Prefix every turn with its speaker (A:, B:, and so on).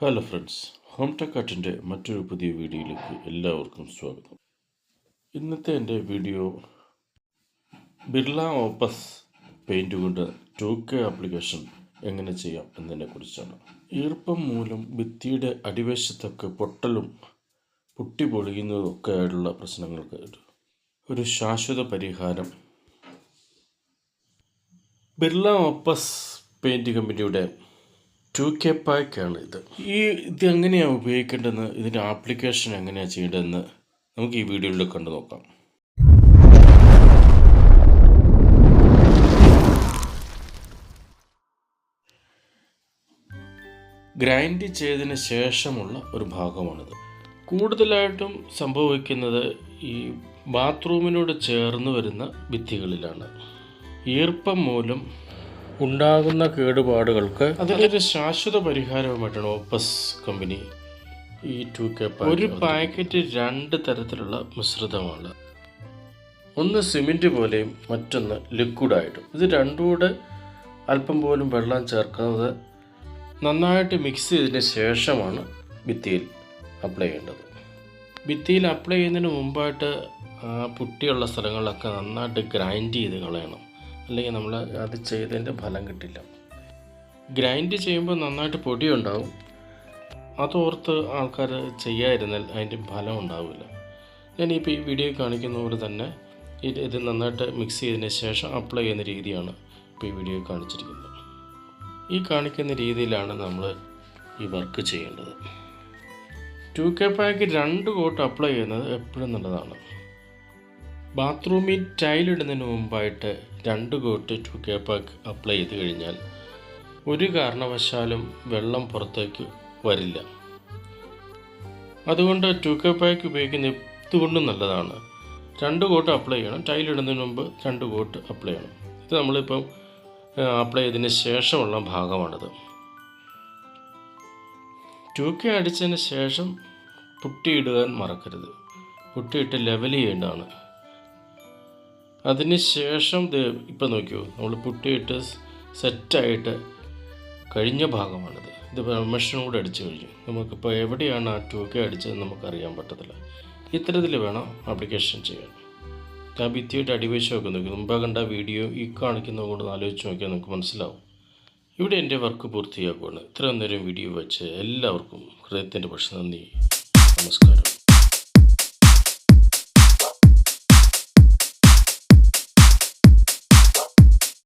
A: Hello friends home ടെക്കാട്ടിന്റെ മറ്റൊരു പുതിയ വീഡിയോയിലേക്ക് എല്ലാവർക്കും സ്വാഗതം. ഇന്നത്തെ എന്റെ വീഡിയോ ബിർള ഓപ്പസ് പെയിന്റ് കൊണ്ട് ടു കെ ആപ്ലിക്കേഷൻ എങ്ങനെ ചെയ്യാം എന്നതിനെക്കുറിച്ചാണ് ഈർപ്പം മൂലം ഭിത്തിയുടെ അടിവശത്തൊക്കെ പൊട്ടലും പൊട്ടി പൊളിയുന്നതൊക്കെ ആയിട്ടുള്ള പ്രശ്നങ്ങൾക്ക് ഒരു ശാശ്വത പരിഹാരം. ബിർള ഓപ്പസ് പെയിന്റ് കമ്പനിയുടെ ടു കെ പാക്കാണ് ഇത്. ഈ ഇത് എങ്ങനെയാണ് ഉപയോഗിക്കേണ്ടതെന്ന് ഇതിന്റെ ആപ്ലിക്കേഷൻ എങ്ങനെയാണ് ചെയ്യേണ്ടതെന്ന് നമുക്ക് ഈ വീഡിയോയിൽ കണ്ടു നോക്കാം. ഗ്രൈൻഡ് ചെയ്തതിന് ശേഷമുള്ള ഒരു ഭാഗമാണിത്. കൂടുതലായിട്ടും സംഭവിക്കുന്നത് ഈ ബാത്റൂമിനോട് ചേർന്ന് വരുന്ന ഭിത്തികളിലാണ്. ഈർപ്പം മൂലം ഉണ്ടാകുന്ന കേടുപാടുകൾക്ക് അതിനൊരു ശാശ്വത പരിഹാരവുമായിട്ടാണ് ഓപ്പസ് കമ്പനി ഈ ടു കെ ഒരു പാക്കറ്റ് രണ്ട് തരത്തിലുള്ള മിശ്രിതമാണ്. ഒന്ന് സിമെന്റ് പോലെയും മറ്റൊന്ന് ലിക്വിഡായിട്ടും ഇത് രണ്ടും കൂടെ അല്പം പോലും വെള്ളം ചേർക്കുന്നത് നന്നായിട്ട് മിക്സ് ചെയ്തതിന് ശേഷമാണ് ഭിത്തിയിൽ അപ്ലൈ ചെയ്യേണ്ടത്. ഭിത്തിയിൽ അപ്ലൈ ചെയ്യുന്നതിന് മുമ്പായിട്ട് ആ പുട്ടിയുള്ള സ്ഥലങ്ങളിലൊക്കെ നന്നായിട്ട് ഗ്രൈൻഡ് ചെയ്ത് കളയണം. അല്ലെങ്കിൽ നമ്മൾ അത് ചെയ്തതിന്റെ ഫലം കിട്ടില്ല. ഗ്രൈൻഡ് ചെയ്യുമ്പോൾ നന്നായിട്ട് പൊടിയുണ്ടാവും. അതോർത്ത് ആൾക്കാർ ചെയ്യാതിരുന്നാൽ അതിന്റെ ഫലം ഉണ്ടാവില്ല. ഞാനിപ്പോൾ ഈ വീഡിയോ കാണിക്കുന്ന പോലെ തന്നെ ഇത് ഇത് നന്നായിട്ട് മിക്സ് ചെയ്തതിന് ശേഷം അപ്ലൈ ചെയ്യുന്ന രീതിയാണ് ഇപ്പോൾ ഈ വീഡിയോ കാണിച്ചിരിക്കുന്നത്. ഈ കാണിക്കുന്ന രീതിയിലാണ് നമ്മൾ ഈ വർക്ക് ചെയ്യേണ്ടത്. ടു കെ പാക്ക് രണ്ട് കോട്ട് അപ്ലൈ ചെയ്യുന്നത് എപ്പോഴും നല്ലതാണ്. ബാത്റൂമിൽ ടൈലിടുന്നതിന് മുമ്പായിട്ട് രണ്ട് coat two K pack apply ചെയ്ത് കഴിഞ്ഞാൽ ഒരു കാരണവശാലും വെള്ളം പുറത്തേക്ക് വരില്ല. അതുകൊണ്ട് ടു കെ പാക്ക് ഉപയോഗിക്കുന്ന ഇതുകൊണ്ടും നല്ലതാണ്. രണ്ട് കോട്ട് അപ്ലൈ ചെയ്യണം. ടൈലിടുന്നതിന് മുമ്പ് രണ്ട് കോട്ട് അപ്ലൈ ചെയ്യണം. ഇത് നമ്മളിപ്പം അപ്ലൈ ചെയ്തതിന് ശേഷമുള്ള ഭാഗമാണിത്. ടു കെ അടിച്ചതിന് ശേഷം പുട്ടിയിടുവാൻ മറക്കരുത്. പുട്ടിയിട്ട് ലെവൽ ചെയ്യേണ്ടതാണ്. അതിന് ശേഷം ഇപ്പം നോക്കിയോ നമ്മൾ പുട്ടിയിട്ട് സെറ്റായിട്ട് കഴിഞ്ഞ ഭാഗമാണിത്. ഇത് മെഷീനും കൂടെ അടിച്ചു കഴിഞ്ഞു. നമുക്കിപ്പോൾ എവിടെയാണ് ആ ടു കെ അടിച്ചതെന്ന് നമുക്കറിയാൻ പറ്റത്തില്ല. ഇത്തരത്തിൽ വേണം ആപ്ലിക്കേഷൻ ചെയ്യാൻ. ആ ഭിത്തിയുടെ അടിവശമൊക്കെ നോക്കി. മുമ്പ് കണ്ട വീഡിയോ ഈ കാണിക്കുന്നത് കൊണ്ട് ആലോചിച്ച് നോക്കിയാൽ നമുക്ക് മനസ്സിലാവും. ഇവിടെ എന്റെ വർക്ക് പൂർത്തിയാക്കുകയാണ് ഇത്രയും നേരം വീഡിയോ വെച്ച് എല്ലാവർക്കും ഹൃദയത്തിന്റെ പക്ഷെ നന്ദി. നമസ്കാരം.